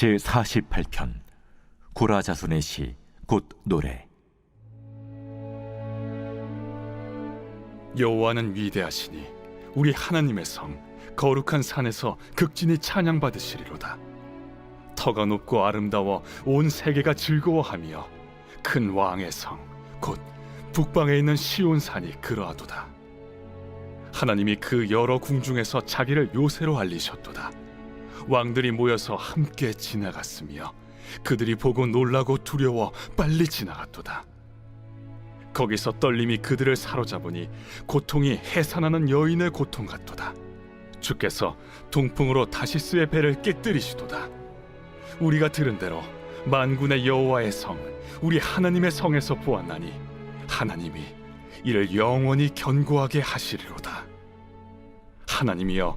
제 48편 고라자손의 시 곧 노래. 여호와는 위대하시니 우리 하나님의 성 거룩한 산에서 극진히 찬양받으시리로다. 터가 높고 아름다워 온 세계가 즐거워하며 큰 왕의 성 곧 북방에 있는 시온산이 그러하도다. 하나님이 그 여러 궁중에서 자기를 요새로 알리셨도다 왕들이 모여서 함께 지나갔으며 그들이 보고 놀라고 두려워 빨리 지나갔도다 거기서 떨림이 그들을 사로잡으니 고통이 해산하는 여인의 고통 같도다. 주께서 동풍으로 다시스의 배를 깨뜨리시도다. 우리가 들은 대로 만군의 여호와의 성, 우리 하나님의 성에서 보았나니 하나님이 이를 영원히 견고하게 하시리로다. 하나님이여,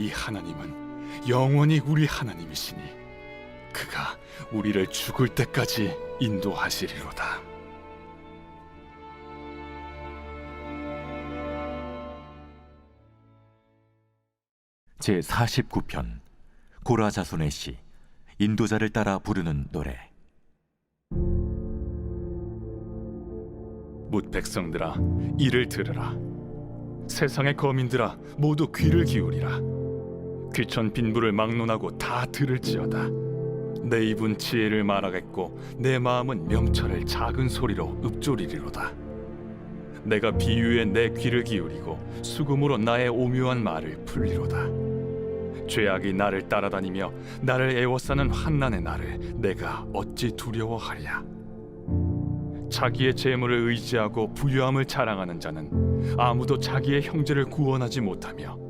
이 하나님은 영원히 우리 하나님이시니 그가 우리를 죽을 때까지 인도하시리로다. 제 49편 고라 자손의 시 인도자를 따라 부르는 노래. 뭇 백성들아 이를 들으라. 세상의 거민들아 모두 귀를 기울이라 귀천 빈부를 막론하고 다 들을지어다. 내 입은 지혜를 말하겠고 내 마음은 명철을 작은 소리로 읊조리리로다. 내가 비유에 내 귀를 기울이고 수금으로 나의 오묘한 말을 풀리로다. 죄악이 나를 따라다니며 나를 애워싸는 환난의 날을 내가 어찌 두려워하랴? 자기의 재물을 의지하고 부유함을 자랑하는 자는 아무도 자기의 형제를 구원하지 못하며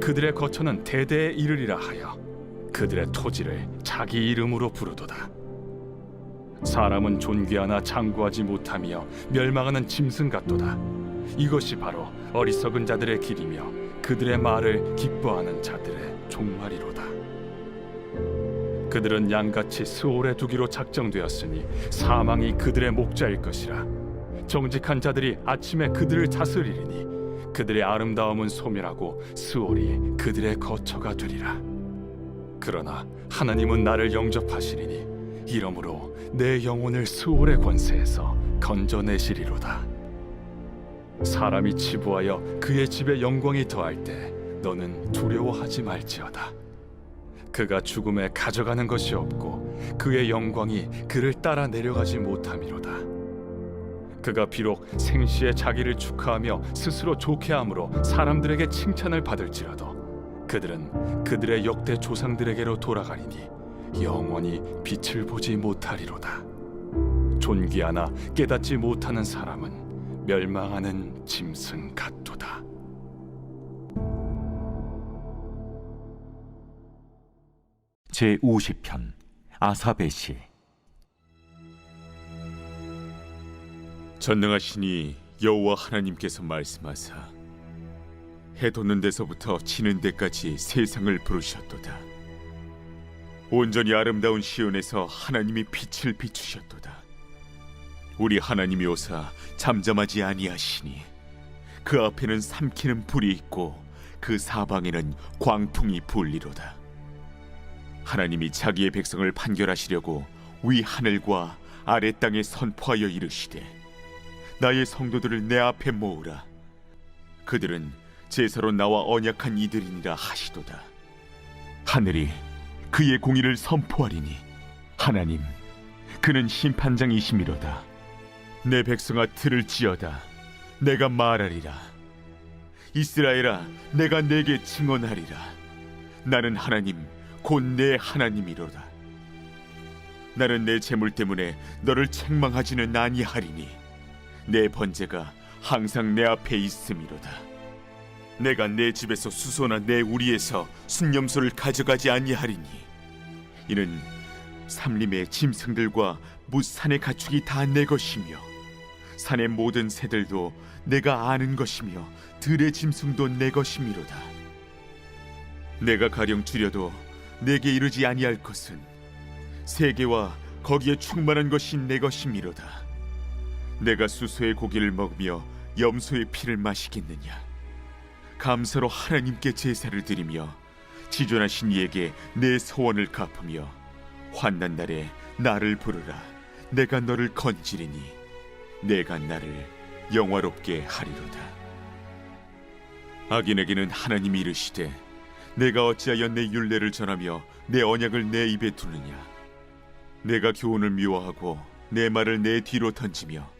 그들의 거처는 대대에 이르리라 하여 그들의 토지를 자기 이름으로 부르도다. 사람은 존귀하나 장구하지 못하며 멸망하는 짐승 같도다. 이것이 바로 어리석은 자들의 길이며 그들의 말을 기뻐하는 자들의 종말이로다. 그들은 양같이 스올에 두기로 작정되었으니 사망이 그들의 목자일 것이라. 정직한 자들이 아침에 그들을 다스리리니 그들의 아름다움은 소멸하고 스올이 그들의 거처가 되리라. 그러나 하나님은 나를 영접하시리니 이러므로 내 영혼을 스올의 권세에서 건져내시리로다. 사람이 치부하여 그의 집에 영광이 더할 때 너는 두려워하지 말지어다. 그가 죽음에 가져가는 것이 없고 그의 영광이 그를 따라 내려가지 못함이로다. 그가 비록 생시에 자기를 축하하며 스스로 좋게 함으로 사람들에게 칭찬을 받을지라도 그들은 그들의 역대 조상들에게로 돌아가리니 영원히 빛을 보지 못하리로다. 존귀하나 깨닫지 못하는 사람은 멸망하는 짐승 같도다. 제 50편 아사베 시 전능하시니 여호와 하나님께서 말씀하사 해 돋는 데서부터 지는 데까지 세상을 부르셨도다. 온전히 아름다운 시온에서 하나님이 빛을 비추셨도다. 우리 하나님이 오사 잠잠하지 아니하시니 그 앞에는 삼키는 불이 있고 그 사방에는 광풍이 불리로다. 하나님이 자기의 백성을 판결하시려고 위 하늘과 아래 땅에 선포하여 이르시되 나의 성도들을 내 앞에 모으라 그들은 제사로 나와 언약한 이들이니라 하시도다 하늘이 그의 공의를 선포하리니 하나님, 그는 심판장이시미로다. 내 백성아 들을지어다. 내가 말하리라. 이스라엘아, 내가 내게 증언하리라. 나는 하나님, 곧 내 하나님이로다. 나는 내 재물 때문에 너를 책망하지는 아니하리니 내 번제가 항상 내 앞에 있음이로다. 내가 내 집에서 수소나 내 우리에서 순념소를 가져가지 아니하리니 이는 삼림의 짐승들과 무산의 가축이 다 내 것이며 산의 모든 새들도 내가 아는 것이며 들의 짐승도 내 것이미로다. 내가 가령 줄여도 내게 이르지 아니할 것은 세계와 거기에 충만한 것이 내 것이미로다. 내가 수소의 고기를 먹으며 염소의 피를 마시겠느냐? 감사로 하나님께 제사를 드리며 지존하신 이에게 내 소원을 갚으며 환난 날에 나를 부르라. 내가 너를 건지리니 내가 나를 영화롭게 하리로다. 악인에게는 하나님이 이르시되 내가 어찌하여 내 율례를 전하며 내 언약을 내 입에 두느냐 내가 교훈을 미워하고 내 말을 내 뒤로 던지며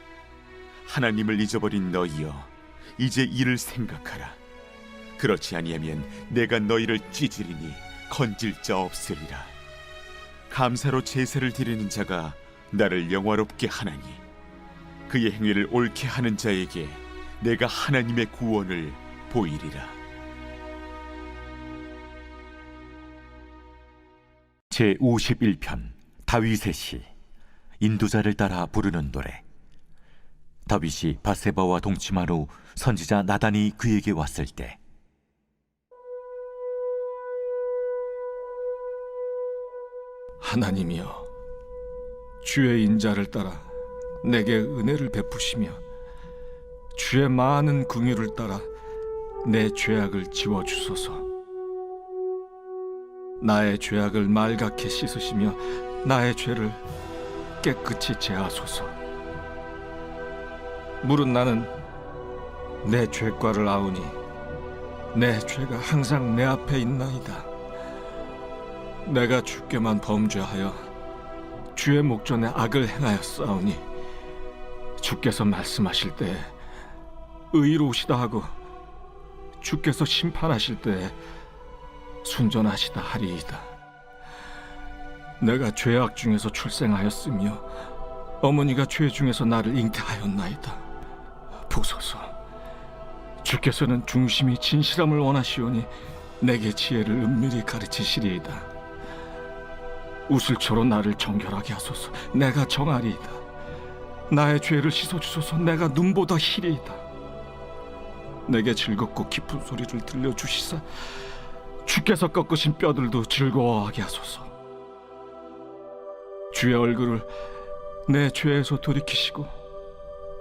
하나님을 잊어버린 너희여, 이제 이를 생각하라. 그렇지 아니하면 내가 너희를 찌질이니 건질 자 없으리라. 감사로 제사를 드리는 자가 나를 영화롭게 하나니 그의 행위를 옳게 하는 자에게 내가 하나님의 구원을 보이리라. 제 51편 다윗의 시 인도자를 따라 부르는 노래 다윗이 바세바와 동침한 후 선지자 나단이 그에게 왔을 때 하나님이여 주의 인자를 따라 내게 은혜를 베푸시며 주의 많은 긍휼을 따라 내 죄악을 지워 주소서. 나의 죄악을 말갛게 씻으시며 나의 죄를 깨끗이 제하소서 물은 나는 내 죄과를 아우니 내 죄가 항상 내 앞에 있나이다 내가 주께만 범죄하여 주의 목전에 악을 행하였사오니 주께서 말씀하실 때 의로우시다 하고 주께서 심판하실 때 순전하시다 하리이다. 내가 죄악 중에서 출생하였으며 어머니가 죄 중에서 나를 잉태하였나이다. 보소서, 주께서는 중심이 진실함을 원하시오니 내게 지혜를 은밀히 가르치시리이다. 우슬초로 나를 정결하게 하소서. 내가 정하리이다. 나의 죄를 씻어 주소서. 내가 눈보다 희리이다. 내게 즐겁고 깊은 소리를 들려 주시사 주께서 꺾으신 뼈들도 즐거워하게 하소서. 주의 얼굴을 내 죄에서 돌이키시고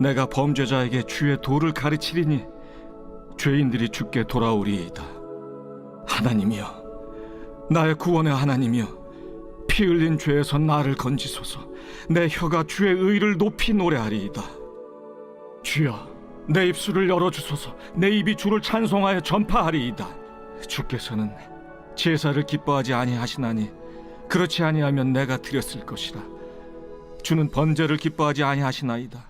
내가 범죄자에게 주의 도를 가르치리니 죄인들이 주께 돌아오리이다. 하나님이여, 나의 구원의 하나님이여, 피 흘린 죄에서 나를 건지소서. 내 혀가 주의 의를 높이 노래하리이다. 주여, 내 입술을 열어 주소서. 내 입이 주를 찬송하여 전파하리이다. 주께서는 제사를 기뻐하지 아니하시나니 그렇지 아니하면 내가 드렸을 것이라. 주는 번제를 기뻐하지 아니하시나이다.